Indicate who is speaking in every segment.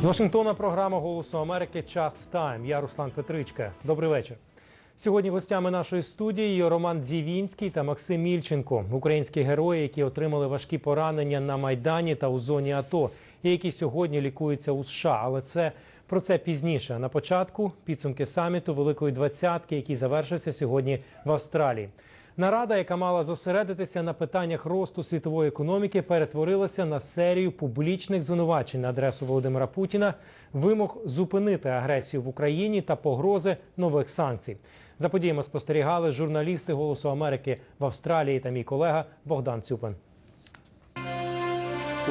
Speaker 1: З Вашингтона програма Голосу Америки Час Тайм. Я Руслан Петричка. Добрий вечір. Сьогодні гостями нашої студії є Роман Дзівінський та Максим Мільченко, українські герої, які отримали важкі поранення на майдані та у зоні АТО, і які сьогодні лікуються у США. Але це про це пізніше. На початку підсумки саміту Великої двадцятки, який завершився сьогодні в Австралії. Нарада, яка мала зосередитися на питаннях росту світової економіки, перетворилася на серію публічних звинувачень на адресу Володимира Путіна, вимог зупинити агресію в Україні та погрози нових санкцій. За подіями спостерігали журналісти Голосу Америки в Австралії та мій колега Богдан Цюпин.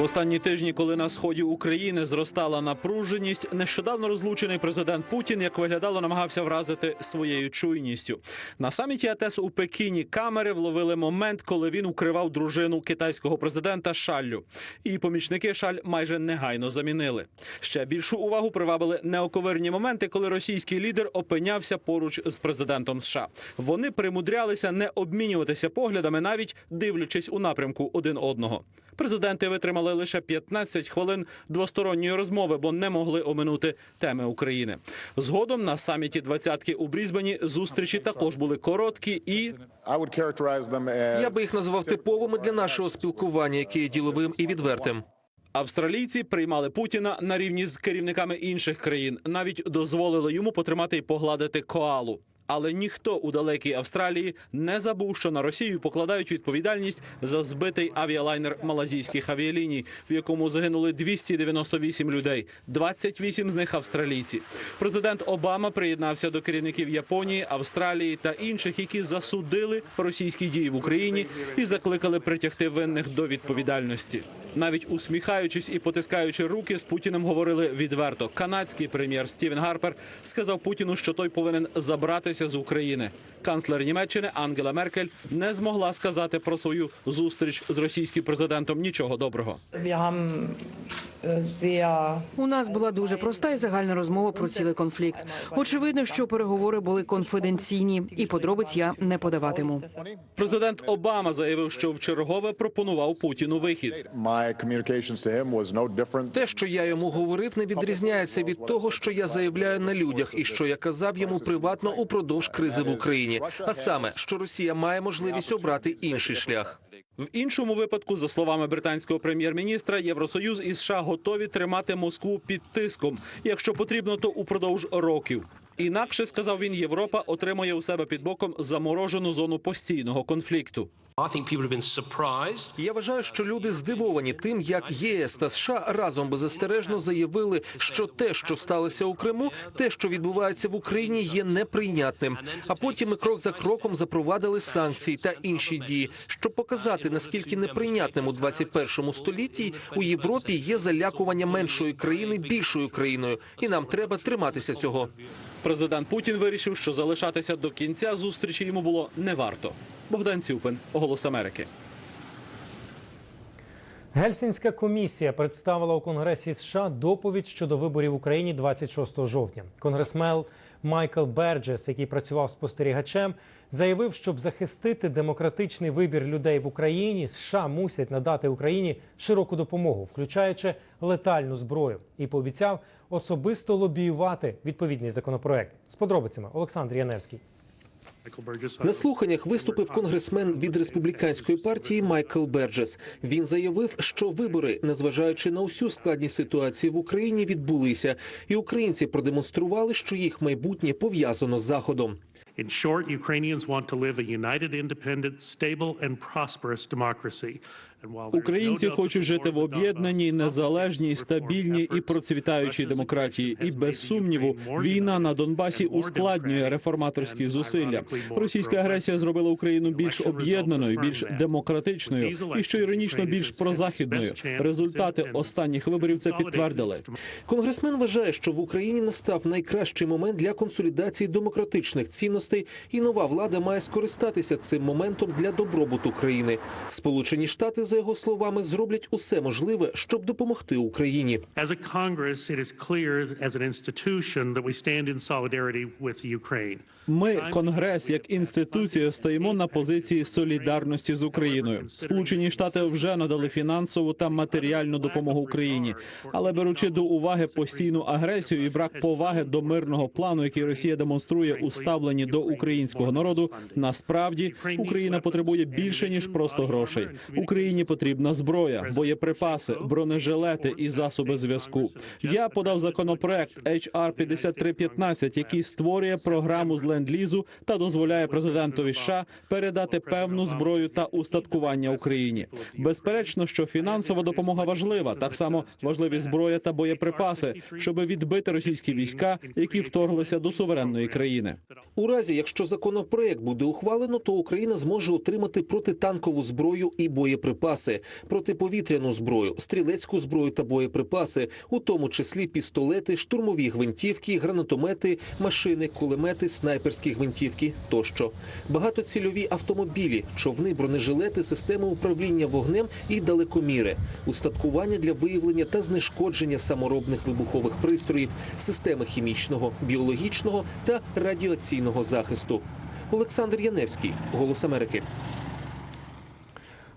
Speaker 2: В останні тижні, коли на сході України зростала напруженість, нещодавно розлучений президент Путін, як виглядало, намагався вразити своєю чуйністю. На саміті АТЕС у Пекіні камери вловили момент, коли він укривав дружину китайського президента шаллю. І помічники шаль майже негайно замінили. Ще більшу увагу привабили неоковирні моменти, коли російський лідер опинявся поруч з президентом США. Вони примудрялися не обмінюватися поглядами, навіть дивлячись у напрямку один одного. Президенти витримали лише 15 хвилин двосторонньої розмови, бо не могли оминути теми України. Згодом на саміті двадцятки у Брізбені зустрічі також були короткі і
Speaker 3: Я би їх назвав типовими для нашого спілкування, яке є діловим і відвертим.
Speaker 2: австралійці приймали Путіна на рівні з керівниками інших країн. Навіть дозволили йому потримати і погладити коалу. Але ніхто у далекій Австралії не забув, що на Росію покладають відповідальність за збитий авіалайнер малазійських авіаліній, в якому загинули 298 людей, 28 з них австралійці. Президент Обама приєднався до керівників Японії, Австралії та інших, які засудили російські дії в Україні і закликали притягти винних до відповідальності. Навіть усміхаючись і потискаючи руки, з Путіним говорили відверто. Канадський прем'єр Стівен Гарпер сказав Путіну, що той повинен забратися з України. Канцлер Німеччини Ангела Меркель не змогла сказати про свою зустріч з російським президентом нічого доброго.
Speaker 4: У нас була дуже проста і загальна розмова про цілий конфлікт. Очевидно, що переговори були конфіденційні, і подробиць я не подаватиму.
Speaker 2: Президент Обама заявив, що вчергове пропонував Путіну вихід.
Speaker 3: Те, що я йому говорив, не відрізняється від того, що я заявляю на людях, і що я казав йому приватно упродовж кризи в Україні. А саме, що Росія має можливість обрати інший шлях.
Speaker 2: В іншому випадку, за словами британського прем'єр-міністра, Євросоюз і США готові тримати Москву під тиском, якщо потрібно, то упродовж років. Інакше сказав він, Європа отримує у себе під боком заморожену зону постійного конфлікту.
Speaker 5: I think people have been surprised.
Speaker 3: Я вважаю, що люди здивовані тим, як ЄС та США разом беззастережно заявили, що те, що сталося у Криму, те, що відбувається в Україні, є неприйнятним. А потім ми крок за кроком запровадили санкції та інші дії, щоб показати наскільки неприйнятним у 21 столітті у Європі є залякування меншої країни більшою країною, і нам треба триматися цього.
Speaker 2: Президент Путін вирішив, що залишатися до кінця зустрічі йому було не варто. Богдан Цюпин, Голос Америки.
Speaker 1: Гельсінська комісія представила у Конгресі США доповідь щодо виборів в Україні 26 жовтня. Конгресмен Майкл Берджес, який працював спостерігачем, заявив, щоб захистити демократичний вибір людей в Україні, США мусять надати Україні широку допомогу, включаючи летальну зброю, і пообіцяв особисто лобіювати відповідний законопроект. З подробицями Олександр Яневський.
Speaker 3: На слуханнях виступив конгресмен від республіканської партії Майкл Берджес. Він заявив, що вибори, незважаючи на усю складність ситуації в Україні, відбулися, і українці продемонстрували, що їх майбутнє пов'язано з заходом.
Speaker 6: In short, Ukrainians want to live a united, independent, stable, and prosperous democracy.
Speaker 2: Українці хочуть жити в об'єднаній, незалежній, стабільній і процвітаючій демократії. І без сумніву, війна на Донбасі ускладнює реформаторські зусилля. Російська агресія зробила Україну більш об'єднаною, більш демократичною і що іронічно, більш прозахідною. Результати останніх виборів це підтвердили.
Speaker 3: Конгресмен вважає, що в Україні настав найкращий момент для консолідації демократичних цінностей, і нова влада має скористатися цим моментом для добробуту країни. Сполучені Штати за його словами, зроблять усе можливе, щоб допомогти Україні.
Speaker 6: As a Congress, it is clear as an institution that we stand in solidarity with Ukraine.
Speaker 2: Ми, конгрес, як інституція, стоїмо на позиції солідарності з Україною. Сполучені Штати вже надали фінансову та матеріальну допомогу Україні, але беручи до уваги постійну агресію і брак поваги до мирного плану, який Росія демонструє у ставленні до українського народу, насправді Україна потребує більше ніж просто грошей. Україні потрібна зброя, боєприпаси, бронежилети і засоби зв'язку. Я подав законопроект HR 5315, який створює програму з ленд-лізу та дозволяє президентові США передати певну зброю та устаткування Україні. Безперечно, що фінансова допомога важлива, так само важливі зброя та боєприпаси, щоб відбити російські війська, які вторглися до суверенної країни.
Speaker 3: У разі, якщо законопроект буде ухвалено, то Україна зможе отримати протитанкову зброю і боєприпаси, протиповітряну зброю, стрілецьку зброю та боєприпаси, у тому числі пістолети, штурмові гвинтівки, гранатомети, машини, кулемети, снайперські гвинтівки тощо. Багатоцільові автомобілі, човни, бронежилети, системи управління вогнем і далекоміри, устаткування для виявлення та знешкодження саморобних вибухових пристроїв, системи хімічного, біологічного та радіаційного захисту. Олександр Яневський, Голос Америки.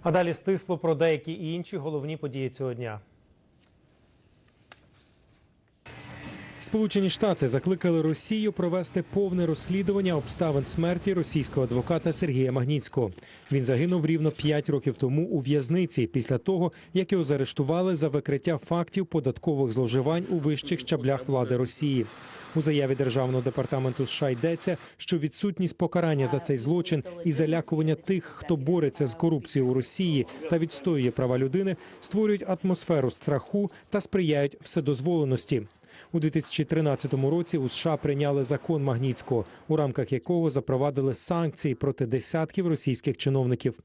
Speaker 1: А далі стисло про деякі інші головні події цього дня. Сполучені Штати закликали Росію провести повне розслідування обставин смерті російського адвоката Сергія Магніцького. Він загинув рівно 5 років тому у в'язниці після того, як його заарештували за викриття фактів податкових зловживань у вищих щаблях влади Росії. У заяві державного департаменту США йдеться, що відсутність покарання за цей злочин і залякування тих, хто бореться з корупцією у Росії та відстоює права людини, створюють атмосферу страху та сприяють вседозволеності. У 2013 році у США прийняли закон Магніцького, у рамках якого запровадили санкції проти десятків російських чиновників.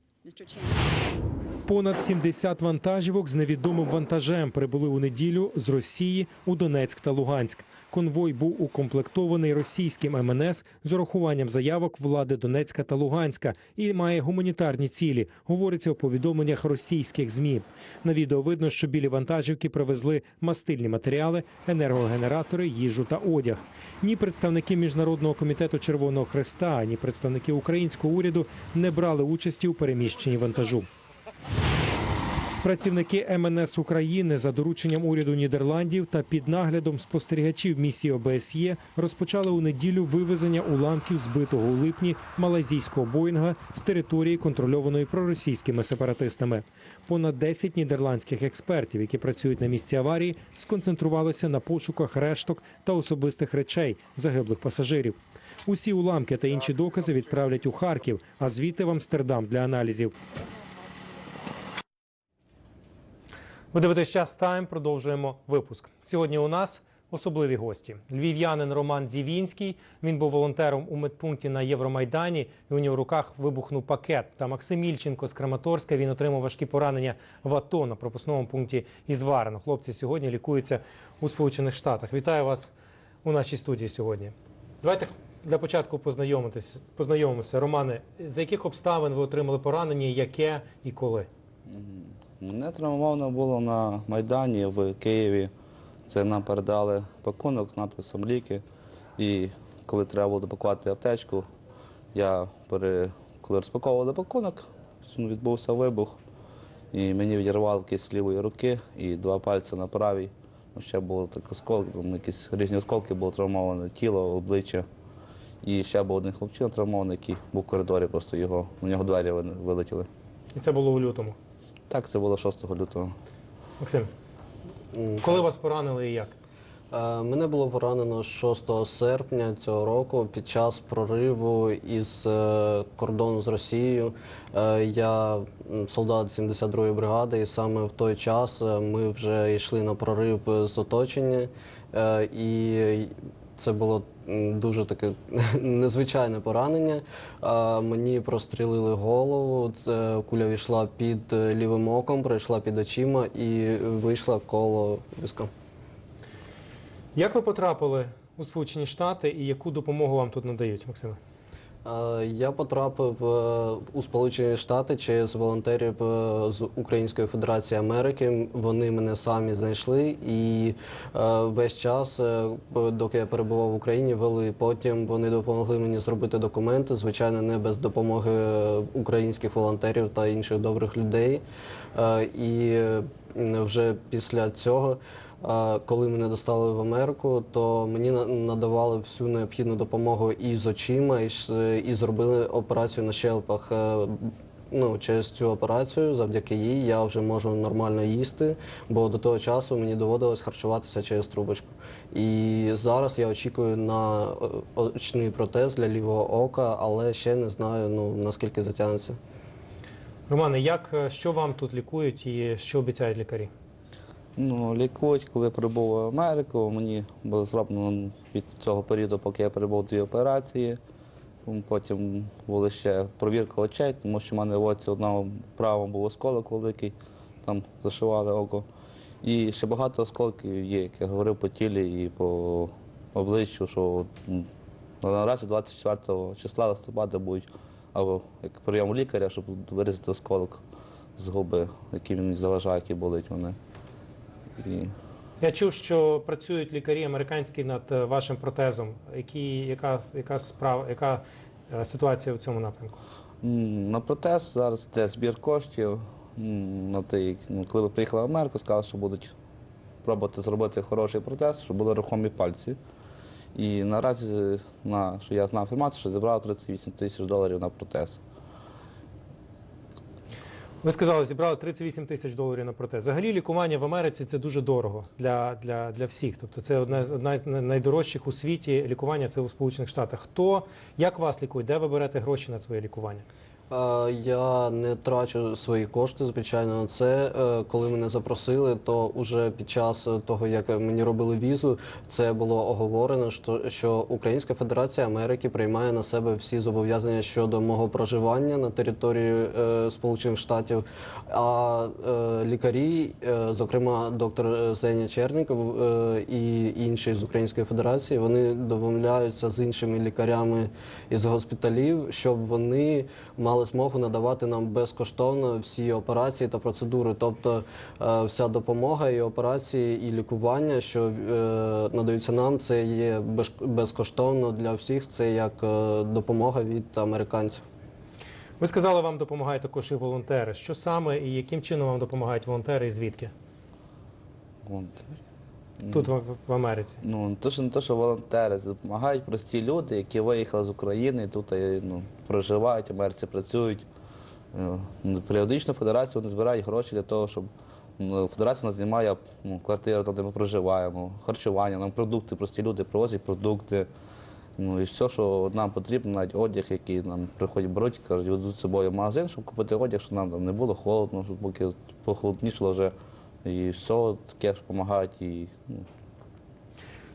Speaker 1: Понад 70 вантажівок з невідомим вантажем прибули у неділю з Росії у Донецьк та Луганськ. Конвой був укомплектований російським МНС з урахуванням заявок влади Донецька та Луганська і має гуманітарні цілі. Говориться у повідомленнях російських змі. На відео видно, що білі вантажівки привезли мастильні матеріали, енергогенератори, їжу та одяг. Ні представники міжнародного комітету Червоного Хреста, ні представники українського уряду не брали участі у переміщенні вантажу. Працівники МНС України за дорученням уряду Нідерландів та під наглядом спостерігачів місії ОБСЄ розпочали у неділю вивезення уламків збитого у липні малайзійського Боїнга з території, контрольованої проросійськими сепаратистами. Понад 10 нідерландських експертів, які працюють на місці аварії, сконцентрувалися на пошуках решток та особистих речей загиблих пасажирів. Усі уламки та інші докази відправлять у Харків, а звідти в Амстердам для аналізів. Ви дивитесь час тайм. Продовжуємо випуск. Сьогодні у нас особливі гості. Львів'янин Роман Зівінський. Він був волонтером у медпункті на Євромайдані. І у нього в руках вибухнув пакет. Та Максим Ільченко з Краматорська. Він отримав важкі поранення в АТО на пропускному пункті Ізварено. Хлопці сьогодні лікуються у Сполучених Штатах. Вітаю вас у нашій студії сьогодні. Давайте для початку познайомитись, познайомимося. Романе, за яких обставин ви отримали поранення, яке і коли?
Speaker 7: Мене травмовано було на Майдані в Києві. Це нам передали пакунок з надписом ліки. І коли треба було допакувати аптечку, я пере... коли розпаковували пакунок, відбувся вибух, і мені відірвало кість лівої руки і два пальці на правій. Ну, Ще було так осколки, там якісь різні осколки було травмоване тіло, обличчя. І ще був один хлопчина травмований, який був в коридорі, просто його, у нього двері вилетіли.
Speaker 1: І це було у лютому.
Speaker 7: Так, це було 6 лютого.
Speaker 1: Максим, коли вас поранили і як?
Speaker 8: Е, Мене було поранено 6 серпня цього року під час прориву із е, кордону з Росією. Е, Я солдат 72-ї бригади, і саме в той час ми вже йшли на прорив з оточення. І це було дуже таке незвичайне поранення. Мені прострілили голову. Куля війшла під е, лівим оком, пройшла під очима і вийшла коло візка.
Speaker 1: Як ви потрапили у Сполучені Штати і яку допомогу вам тут надають, Максиме?
Speaker 8: Е, Я потрапив е, у Сполучені Штати через волонтерів е, з Української Федерації Америки. Вони мене самі знайшли і весь час, доки я перебував в Україні, вели. Потім вони допомогли мені зробити документи. Звичайно, не без допомоги українських волонтерів та інших добрих людей. І вже після цього. Коли мене достали в Америку, то мені надавали всю необхідну допомогу і з очима, і, зробили операцію на щелепах. Е, Ну, через цю операцію, завдяки їй, я вже можу нормально їсти, бо до того часу мені доводилось харчуватися через трубочку. І зараз я очікую на е, очний протез для лівого ока, але ще не знаю ну, наскільки затягнеться.
Speaker 1: Романе, як е, що вам тут лікують і що обіцяють лікарі?
Speaker 7: Ну, лікують, коли прибув в Америку. Мені було зроблено від цього періоду, поки я перебув дві операції. Потім була ще провірка очей, тому що в мене в оці одному правому був осколок великий, там зашивали око. І ще багато осколків є, як я говорив по тілі і по обличчю, що наразі 24 числа листопада будуть або як прийом лікаря, щоб вирізати осколок з губи, який мені заважає, який болить мене. І
Speaker 1: Я чув, що працюють лікарі американські над е, вашим протезом. Які, яка, яка справа, яка е, ситуація у цьому напрямку?
Speaker 7: на протез зараз йде збір коштів. На той, ну, коли ви приїхали в Америку, сказали, що будуть пробувати зробити хороший протез, щоб були рухомі пальці. І наразі, на, що я знав інформацію, що зібрали 38 тисяч доларів на протез.
Speaker 1: Ви сказали, зібрали 38 тисяч доларів на протез. Взагалі лікування в Америці це дуже дорого для, для, для всіх. Тобто це одне з одна з найдорожчих у світі лікування це у Сполучених Штатах. Хто як вас лікує? Де ви берете гроші на своє лікування?
Speaker 8: Я не трачу свої кошти, звичайно. Це е, коли мене запросили, то уже під час того, як мені робили візу, це було оговорено, що, Українська Федерація Америки приймає на себе всі зобов'язання щодо мого проживання на території е, Сполучених Штатів. А е, лікарі, зокрема доктор Зеня Черніков е, і інші з Української Федерації, вони домовляються з іншими лікарями із госпіталів, щоб вони мали змогу надавати нам безкоштовно всі операції та процедури. Тобто е, вся допомога і операції, і лікування, що е, надаються нам, це є безкоштовно для всіх. Це як е, допомога від американців.
Speaker 1: Ви сказали, вам допомагають також і волонтери. Що саме і яким чином вам допомагають волонтери і звідки?
Speaker 7: Волонтери.
Speaker 1: Тут в, в Америці.
Speaker 7: Ну, не то, що не то, що волонтери, допомагають прості люди, які виїхали з України, тут е, ну, проживають, в Америці працюють. Е, ну, Періодично федерація вони збирають гроші для того, щоб ну, федерація нас знімає ну, квартиру, там, де ми проживаємо, харчування, нам продукти, прості люди привозять продукти. Ну і все, що нам потрібно, навіть одяг, який нам приходять беруть, кажуть, ведуть з собою в магазин, щоб купити одяг, щоб нам там не було холодно, щоб поки похолоднішало вже. І все таке допомагають. І, ну,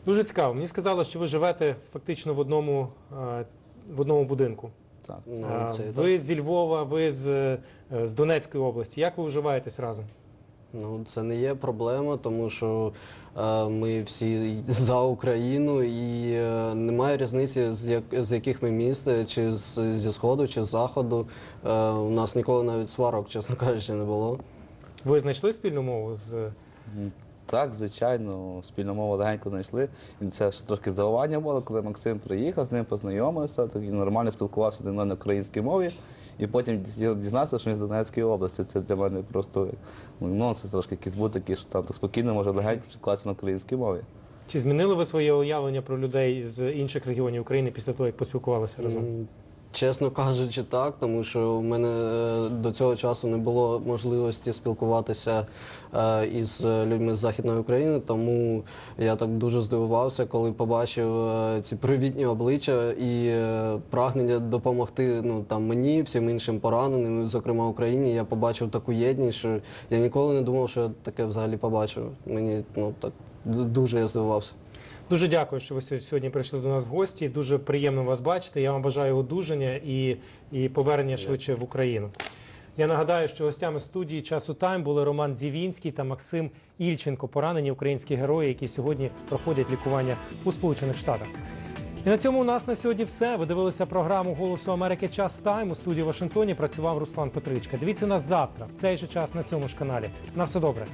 Speaker 1: Дуже цікаво. Мені сказали, що ви живете фактично в одному, е, в одному будинку.
Speaker 7: так.
Speaker 8: Ну,
Speaker 1: А,
Speaker 8: це,
Speaker 1: ви зі Львова, ви з, е, з Донецької області. Як ви вживаєтесь разом?
Speaker 8: Ну, це не є проблема, тому що е, ми всі за Україну і е, немає різниці, з, як, з яких ми міст, е, чи з, зі сходу, чи з заходу. Е, у нас ніколи навіть сварок, чесно кажучи, не було.
Speaker 1: Ви знайшли спільну мову з
Speaker 7: Так, звичайно, спільну мову легенько знайшли. І це ще трошки здивування було, коли Максим приїхав, з ним познайомився, так він нормально спілкувався зі мною на українській мові. І потім дізнався, що він з Донецької області. Це для мене просто ну, нонсенс трошки якийсь був такий, що там спокійно може легенько спілкуватися на українській мові.
Speaker 1: чи змінили ви своє уявлення про людей з інших регіонів України після того, як поспілкувалися разом?
Speaker 8: Чесно кажучи, так, тому що у мене е, до цього часу не було можливості спілкуватися е, із людьми з Західної України, тому я так дуже здивувався, коли побачив е, ці привітні обличчя і прагнення допомогти ну, там, мені, всім іншим пораненим, зокрема Україні. Я побачив таку єдність, що я ніколи не думав, що я таке взагалі побачу. Мені ну, так дуже я здивувався.
Speaker 1: Дуже дякую, що ви сьогодні прийшли до нас в гості. Дуже приємно вас бачити. Я вам бажаю одужання і, і повернення швидше в Україну. Я нагадаю, що гостями студії часу Тайм були Роман Дзівінський та Максим Ільченко, поранені українські герої, які сьогодні проходять лікування у Сполучених Штатах. І на цьому у нас на сьогодні все. Ви дивилися програму Голосу Америки Час Тайм. У студії в Вашингтоні працював Руслан Петричка. Дивіться нас завтра, в цей же час на цьому ж каналі. На все добре.